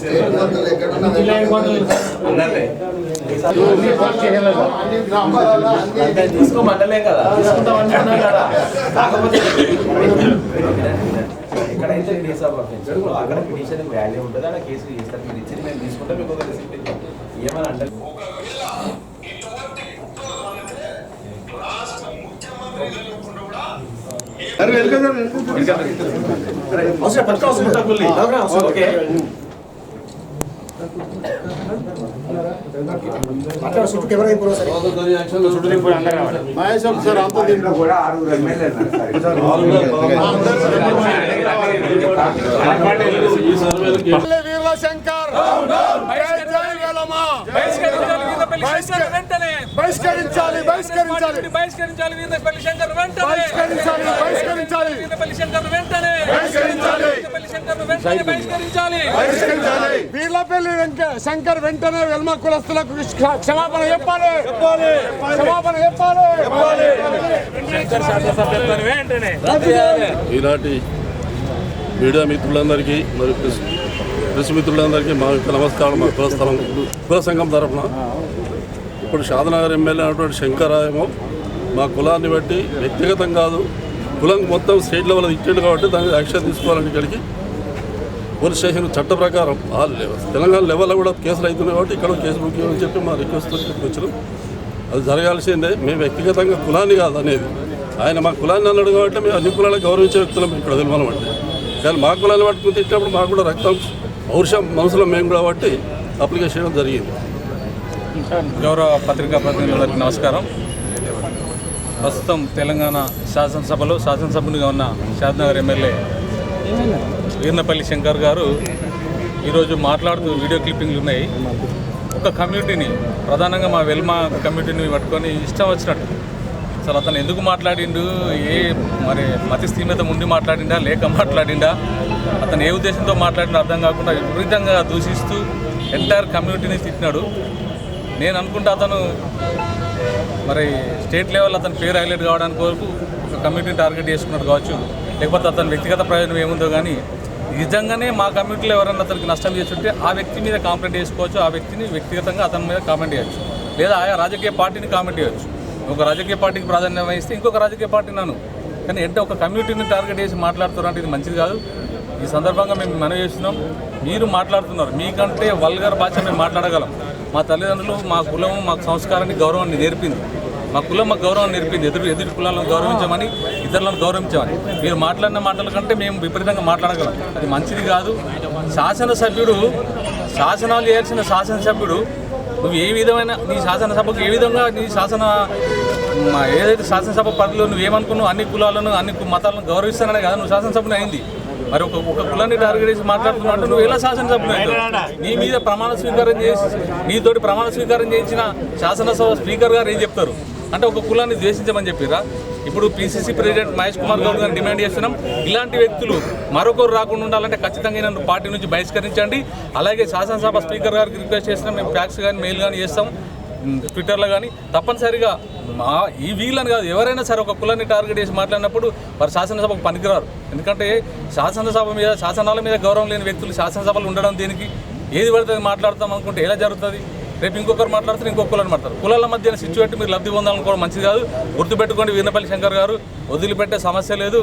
State ఎక్కడున్నా అన్ని అన్ని తీసుకోమంటలే కదా. తీసుకుంటాం అంటున్నా కదా. కాకపోతే ఎక్కడైతే కేసు అవ్వచ్చు అక్కడ పిటిషన్ వాల్యూ ఉంటుంది. అక్కడ కేసు చేస్తారు. మీరు ఇచ్చింది మేము తీసుకుంటాం. మీకు ఒక రిసిప్ట్ ఇస్తాం ఏమని అంటే ఓకే. మహేష్ సార్? అంత దీంట్లో కూడా ఆరుగురు ఎమ్మెల్యేలు ఉన్నారు వెంటనే. బహిష్కరించాలి బహిష్కరించాలి. బహిష్కరించాలి వీరపల్లి శంకర్ వెంటనే. బహిష్కరించాలి బహిష్కరించాలి. వీరపల్లి శంకర్ వెంటనే. బహిష్కరించాలి. వీరపల్లి శంకర్ వెంటనే బహిష్కరించాలి. బహిష్కరించాలి. వీర్లపల్లి వెంక- శంకర్ వెంటనే వెల్మ కులస్తులకు క్ష- క్షమాపణ చెప్పాలి. క్షమాపణ చెప్పాలి. ఈనాటి మీడియా మిత్రులందరికీ మరియు ప్రెస్ ప్రెస్ మిత్రులందరికీ మా యొక్క నమస్కారం మా కులస్థలం కుల సంఘం తరఫున ఇప్పుడు షాదనగర్ ఎమ్మెల్యే అయినటువంటి శంకరాయమో మా కులాన్ని బట్టి వ్యక్తిగతం కాదు కులం మొత్తం స్టేట్ లెవెల్ ఇచ్చాడు కాబట్టి దానికి యాక్షన్ తీసుకోవాలని ఇక్కడికి పోలీస్ స్టేషన్ చట్ట ప్రకారం ఆ లెవెల్ తెలంగాణ లెవెల్లో కూడా కేసులు అవుతున్నాయి కాబట్టి ఇక్కడ కేసు బుక్ చేయమని చెప్పి మా రిక్వెస్ట్ ఇక్కడికి వచ్చినాం. అది జరగాల్సిందే మేము వ్యక్తిగతంగా కులాన్ని కాదు అనేది. ఆయన మా కులాన్ని అన్నాడు కాబట్టి మేము అన్ని కులాలకు గౌరవించే వ్యక్తులం ఇక్కడ తెలియమనం అంటే కానీ మా కులాన్ని పట్టుకుని తిట్టినప్పుడు మాకు కూడా రక్తం పౌరుషం మనసులో మేము కూడా బట్టి అప్లికేషన్ చేయడం జరిగింది. గౌరవ పత్రికా ప్రతినిధులకు నమస్కారం. ప్రస్తుతం తెలంగాణ శాసనసభలో శాసనసభ్యునిగా ఉన్న శాద్నగర్ ఎమ్మెల్యే వీర్నపల్లి శంకర్ గారు ఈరోజు మాట్లాడుతూ వీడియో క్లిప్పింగ్లు ఉన్నాయి. ఒక కమ్యూనిటీని ప్రధానంగా మా వెల్మా కమ్యూనిటీని పట్టుకొని ఇష్టం వచ్చినట్టు. అసలు అతను ఎందుకు మాట్లాడిండు? ఏ మరి మతి స్థిమిత ఉండి మాట్లాడిండా? లేక మాట్లాడిండా? అతను ఏ ఉద్దేశంతో మాట్లాడినా అర్థం కాకుండా విపరీతంగా దూషిస్తూ ఎంటైర్ కమ్యూనిటీని తిట్టినాడు. నేను అనుకుంటా అతను మరి స్టేట్ లెవెల్ అతని పేరు హైలైట్ కావడానికి వరకు ఒక కమ్యూనిటీని టార్గెట్ చేసుకున్నాడు కావచ్చు. లేకపోతే అతని వ్యక్తిగత ప్రయోజనం ఏముందో కానీ నిజంగానే మా కమ్యూనిటీలో ఎవరైనా అతనికి నష్టం చేస్తుంటే ఆ వ్యక్తి మీద కామెంట్ చేసుకోవచ్చు ఆ వ్యక్తిని వ్యక్తిగతంగా అతని మీద కామెంట్ చేయొచ్చు. లేదా ఆయా రాజకీయ పార్టీని కామెంట్ చేయొచ్చు. ఒక రాజకీయ పార్టీకి ప్రాధాన్యం వహిస్తే ఇంకొక రాజకీయ పార్టీ నన్ను. కానీ అంటే ఒక కమ్యూనిటీని టార్గెట్ చేసి మాట్లాడుతున్నారంటే ఇది మంచిది కాదు. ఈ సందర్భంగా మేము మనవి చేస్తున్నాం. మీరు మాట్లాడుతున్నారు. మీకంటే వల్గర్ భాష మేము మాట్లాడగలం. మా తల్లిదండ్రులు మా కులం మా సంస్కారాన్ని గౌరవాన్ని నేర్పింది. మా కులం మా గౌరవం నేర్పింది. ఎదురు ఎదురు కులాలను గౌరవించమని ఇతరులను గౌరవించమని. మీరు మాట్లాడిన మాటల కంటే మేము విపరీతంగా మాట్లాడగలం. అది మంచిది కాదు. శాసనసభ్యుడు శాసనాలు చేయాల్సిన శాసనసభ్యుడు నువ్వు ఏ విధమైన నీ శాసనసభకు ఏ విధంగా నీ శాసన మా ఏదైతే శాసనసభ పరిధిలో నువ్వు ఏమనుకున్నావు అన్ని కులాలను అన్ని మతాలను గౌరవిస్తాననే కదా నువ్వు శాసనసభను అయింది. మరి ఒక ఒక కులాన్ని టార్గెట్ చేసి మాట్లాడుతున్నావు నువ్వు ఎలా శాసనసభ్యులు నీ మీద ప్రమాణ స్వీకారం చేసి నీతోటి ప్రమాణ స్వీకారం చేసిన శాసనసభ స్పీకర్ గారు ఏం చెప్తారు? అంటే ఒక కులాన్ని ద్వేషించమని చెప్పిరా? ఇప్పుడు పిసిసి ప్రెసిడెంట్ మహేష్ కుమార్ గౌడ్ గారిని డిమాండ్ చేస్తున్నాం. ఇలాంటి వ్యక్తులు మరొకరు రాకుండా ఉండాలంటే ఖచ్చితంగా నన్ను పార్టీ నుంచి బహిష్కరించండి. అలాగే శాసనసభ స్పీకర్ గారికి రిక్వెస్ట్ చేస్తున్నాం. మేము ఫ్యాక్స్ కానీ మెయిల్ కానీ చేస్తాం. ట్విట్టర్లో కానీ తప్పనిసరిగా మా ఈ వీళ్ళని కాదు ఎవరైనా సరే ఒక కులాన్ని టార్గెట్ చేసి మాట్లాడినప్పుడు వారు శాసనసభకు పనికిరారు. ఎందుకంటే శాసనసభ మీద శాసనాల మీద గౌరవం లేని వ్యక్తులు శాసనసభలు ఉండడం దీనికి? ఏది పడుతుంది మాట్లాడతాం అనుకుంటే ఎలా జరుగుతుంది? రేపు ఇంకొకరు మాట్లాడుతారు ఇంకొక కులాన్ని మాట్లాడతారు. కులాల మధ్యన సిచ్యువేట్ మీరు లబ్ధి పొందాలనుకోవడం మంచిది కాదు. గుర్తుపెట్టుకోండి వీరపల్లి శంకర్ గారు వదిలిపెట్టే సమస్య లేదు.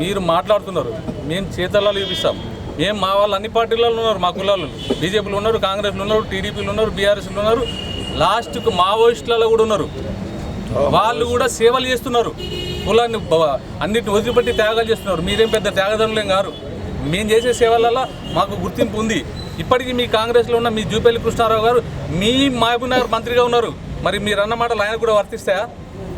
మీరు మాట్లాడుతున్నారు. మేము చేతల్లో చూపిస్తాం మేము మా వాళ్ళు అన్ని పార్టీలలో ఉన్నారు మా కులాలు బీజేపీలో ఉన్నారు కాంగ్రెస్లో ఉన్నారు టీడీపీలో ఉన్నారు బీఆర్ఎస్లో ఉన్నారు. లాస్ట్కు మావోయిస్టులలో కూడా ఉన్నారు. వాళ్ళు కూడా సేవలు చేస్తున్నారు. కులాన్ని అన్నింటిని అన్నిటిని వదిలిపెట్టి త్యాగాలు చేస్తున్నారు. మీరేం పెద్ద త్యాగదండలేం గారు మేము చేసే సేవలలో మాకు గుర్తింపు ఉంది. ఇప్పటికీ మీ కాంగ్రెస్లో ఉన్న మీ జూపల్లి కృష్ణారావు గారు మీ మహబూబ్ నగర్ మంత్రిగా ఉన్నారు. మరి మీరు అన్న మాటలు ఆయన కూడా వర్తిస్తాయా?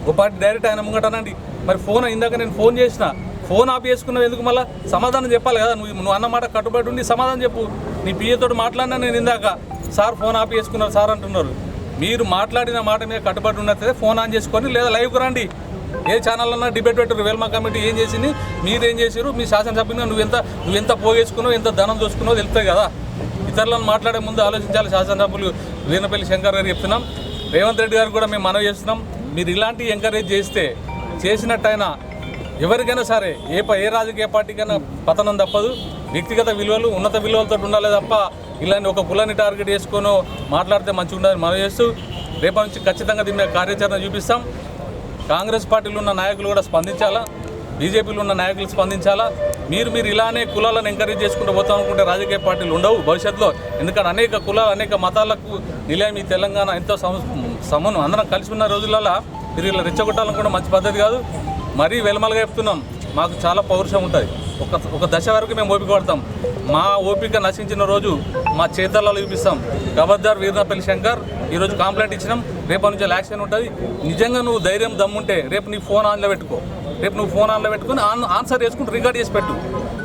ఒక పార్టీ డైరెక్ట్ ఆయన ముంగటనండి మరి ఫోన్ ఇందాక నేను ఫోన్ చేసిన. ఫోన్ ఆఫ్ చేసుకున్నావు ఎందుకు మళ్ళీ? సమాధానం చెప్పాలి కదా. నువ్వు నువ్వు అన్నమాట కట్టుబడి ఉండి సమాధానం చెప్పు. నీ పిఏతో మాట్లాడినా నేను ఇందాక. సార్ ఫోన్ ఆఫ్ చేసుకున్నారు సార్ అంటున్నారు. మీరు మాట్లాడిన మాట మీద కట్టుబడి ఉన్నట్లయితే ఫోన్ ఆన్ చేసుకొని లేదా లైవ్కి రండి. ఏ ఛానల్ అన్నా డిబేట్ పెట్టారు. వెల్మా కమిటీ ఏం చేసింది? మీరేం చేశారు మీ శాసనసభ్యునిగా నువ్వు ఎంత నువ్వు ఎంత పోగేసుకున్నావు ఎంత ధనం చూసుకున్నావు తెలుస్తాయి కదా. ఇతరులను మాట్లాడే ముందు ఆలోచించాలి శాసనసభ్యులు వీరపల్లి శంకర్ గారు చెప్తున్నాం. రేవంత్ రెడ్డి గారు కూడా మేము మనవి చేస్తున్నాం. మీరు ఇలాంటి ఎంకరేజ్ చేస్తే చేసినట్టయినా ఎవరికైనా సరే ఏ ఏ రాజకీయ పార్టీకైనా పతనం తప్పదు. వ్యక్తిగత విలువలు ఉన్నత విలువలతో ఉండాలి తప్ప ఇలాంటి ఒక కులాన్ని టార్గెట్ చేసుకొని మాట్లాడితే మంచిగా ఉండాలని మనం చేస్తూ రేపటి నుంచి ఖచ్చితంగా దీని మీద కార్యాచరణ చూపిస్తాం. కాంగ్రెస్ పార్టీలో ఉన్న నాయకులు కూడా స్పందించాలా? బీజేపీలో ఉన్న నాయకులు స్పందించాలా? మీరు మీరు ఇలానే కులాలను ఎంకరేజ్ చేసుకుంటూ పోతాం అనుకుంటే రాజకీయ పార్టీలు ఉండవు భవిష్యత్తులో. ఎందుకంటే అనేక కులాలు అనేక మతాలకు నిలయం ఈ తెలంగాణ ఎంతో సమ సమను అందరం కలిసి ఉన్న రోజులలో మీరు ఇలా రెచ్చగొట్టాలని కూడా మంచి పద్ధతి కాదు. మరీ వెలమలుగా చెప్తున్నాం. మాకు చాలా పౌరుషం ఉంటుంది. ఒక ఒక దశ వరకు మేము ఓపిక పడతాం. మా ఓపిక నశించిన రోజు మా చేతల్లో చూపిస్తాం. గవర్దర్ వీరనపల్లి శంకర్ ఈరోజు కంప్లైంట్ ఇచ్చినాం. రేపటి నుంచి యాక్షన్ ఉంటుంది. నిజంగా నువ్వు ధైర్యం దమ్ముంటే రేపు నీ ఫోన్ ఆన్లో పెట్టుకో. రేపు నువ్వు ఫోన్ ఆన్లో పెట్టుకుని ఆన్ ఆన్సర్ చేసుకుంటూ రికార్డ్ చేసి పెట్టు.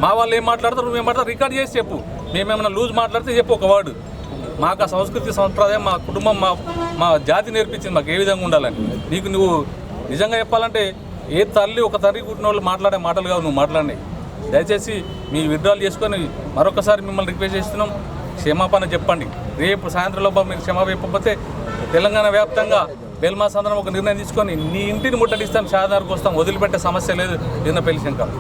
మా వాళ్ళు ఏం మాట్లాడతారు నువ్వు ఏం మాట్లాడతారు రికార్డ్ చేసి చెప్పు. మేమేమైనా లూజ్ మాట్లాడితే చెప్పు ఒక వర్డ్ మాకు ఆ సంస్కృతి సంప్రదాయం మా కుటుంబం మా మా జాతి నేర్పించింది మాకు ఏ విధంగా ఉండాలని. నీకు నువ్వు నిజంగా చెప్పాలంటే ఏ తల్లి ఒక తల్లి కుట్టిన వాళ్ళు మాట్లాడే మాటలు కావు నువ్వు మాట్లాడినాయి దయచేసి మీ విడ్రాల్ చేసుకొని మరొకసారి మిమ్మల్ని రిక్వెస్ట్ చేస్తున్నాం. క్షమాపణ చెప్పండి. రేపు సాయంత్రం లోపల మీరు క్షమాపణ చెప్పకపోతే తెలంగాణ వ్యాప్తంగా బెల్మాస్ అందరం ఒక నిర్ణయం తీసుకొని నీ ఇంటిని ముట్టడిస్తాం షాదార్కు వస్తాం వదిలిపెట్టే సమస్య లేదు నిన్న పెళ్ళి శంకర్